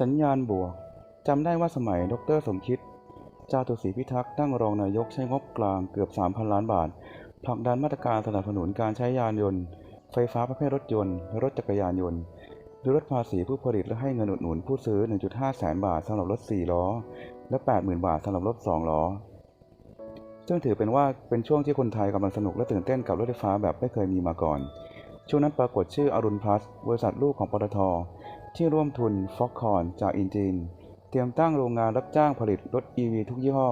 สัญญาณบวกจำได้ว่าสมัยดรสมคิด จาตุศรีพิทักษ์ตั้งรองนายกใช้งบกลางเกือบ 3,000 ล้านบาทผลักดันมาตรการสนับสนุนการใช้ยานยนต์ ไฟฟ้าประเภทรถยนต์ รถจักรยานยนต์ดยลดภาษีผู้ผลิตและให้เงินอุดหนุนผู้ซื้อ 1.5 แสนบาทสำหรับรถ 4 ล้อ และ 80,000 บาทสำหรับรถ 2 ล้อ ซึ่งถือเป็นว่าเป็นช่วงที่คนไทยกำลังสนุกและตื่นเต้นกับรถไฟฟ้าแบบไม่เคยมีมาก่อน ช่วงนั้นปรากฏชื่ออรุณพลัสบริษัทลูกของปตท ที่ร่วมทุนฟ็อกคอนจากอินจีน เตรียมตั้งโรงงานรับจ้างผลิตรถ EV ทุกยี่ห้อ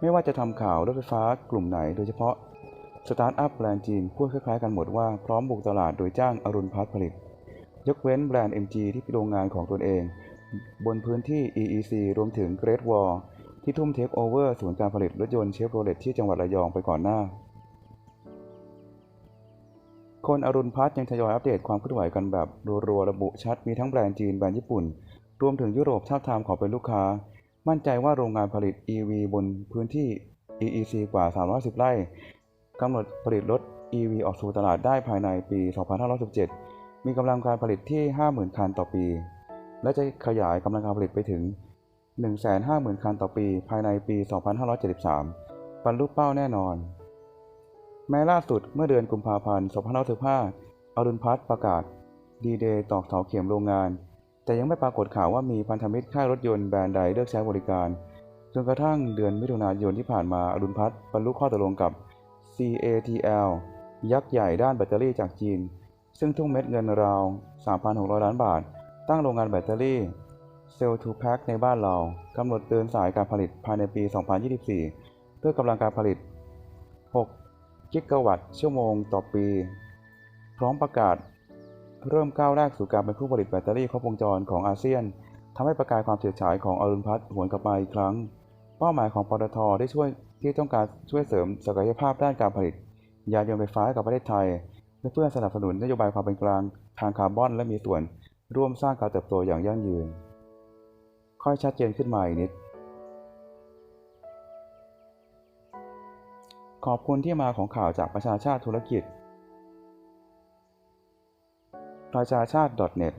ไม่ว่าจะทำข่าวรถไฟฟ้ากลุ่มไหนโดยเฉพาะสตาร์ทอัพแบรนด์จีนพูดคล้ายๆกันหมดว่าพร้อมบุกตลาดโดยจ้างอรุณพัฒน์ผลิต ยกเว้นแบรนด์ MG ที่เป็นโรงงานของตนเอง บนพื้นที่ EEC รวมถึง Great Wall ที่ทุ่มเทคโอเวอร์ศูนย์การผลิตรถยนต์เชฟโรเลตที่จังหวัดระยองไปก่อนหน้า คนอรุณพัฒน์ยังทยอยอัปเดตความเคลื่อนไหวกันแบบรัวๆระบุชัดมีทั้งแบรนด์จีนแบรนด์ญี่ปุ่น รวมถึงยุโรปท้าทามขอเป็นลูกค้า มั่นใจว่าโรงงานผลิต EV บนพื้นที่ EEC กว่า 310 ไร่กำหนดผลิตรถ EV ออกสู่ตลาดได้ภายในปี 2517 มีกำลังการผลิตที่ 50,000 คันต่อปี และจะขยายกำลังการผลิตไปถึง 150,000 คันต่อปี ภายในปี 2573 บรรลุเป้าแน่นอน แม้ล่าสุดเมื่อเดือนกุมภาพันธ์2565อรุณพัฒน์ประกาศ ดีเดย์ตอกเสาเข็มโรงงาน แต่ยังไม่ปรากฏข่าวว่ามีพันธมิตรค่ายรถยนต์แบรนด์ใดเลือกใช้บริการ จนกระทั่งเดือนมิถุนายนที่ผ่านมาอรุณพัฒน์บรรลุข้อตกลงกับ CATL ยักษ์ใหญ่ด้านแบตเตอรี่จากจีน ซึ่งทุ่มเม็ดเงินราว 3,600 ล้านบาท ตั้งโรงงานแบตเตอรี่เซลล์ทูแพ็คในบ้านเรากำหนดเดินสายการผลิตภายในปี 2024 เพื่อกำลังการผลิต 6 กิกะวัตต์ชั่วโมงต่อปี พร้อมประกาศ เริ่มก้าวแรกสู่การเป็นผู้ผลิตแบตเตอรี่ครบวงจรของอาเซียนทำให้ประกายความเฉิดฉายของอรุณพัฒน์หวนกลับมาอีกครั้ง เป้าหมายของปตทได้ช่วยที่ต้องการช่วยเสริมศักยภาพด้านการผลิต ยานยนต์ไฟฟ้ากับประเทศไทยเพื่อสนับสนุนนโยบายความเป็นกลางทางคาร์บอนและมีส่วน ร่วมสร้างการเติบโตอย่างยั่งยืน ค่อยชัดเจนขึ้นมาอีกนิด ขอบคุณที่มาของข่าวจากประชาชาติธุรกิจประชาชาติ .net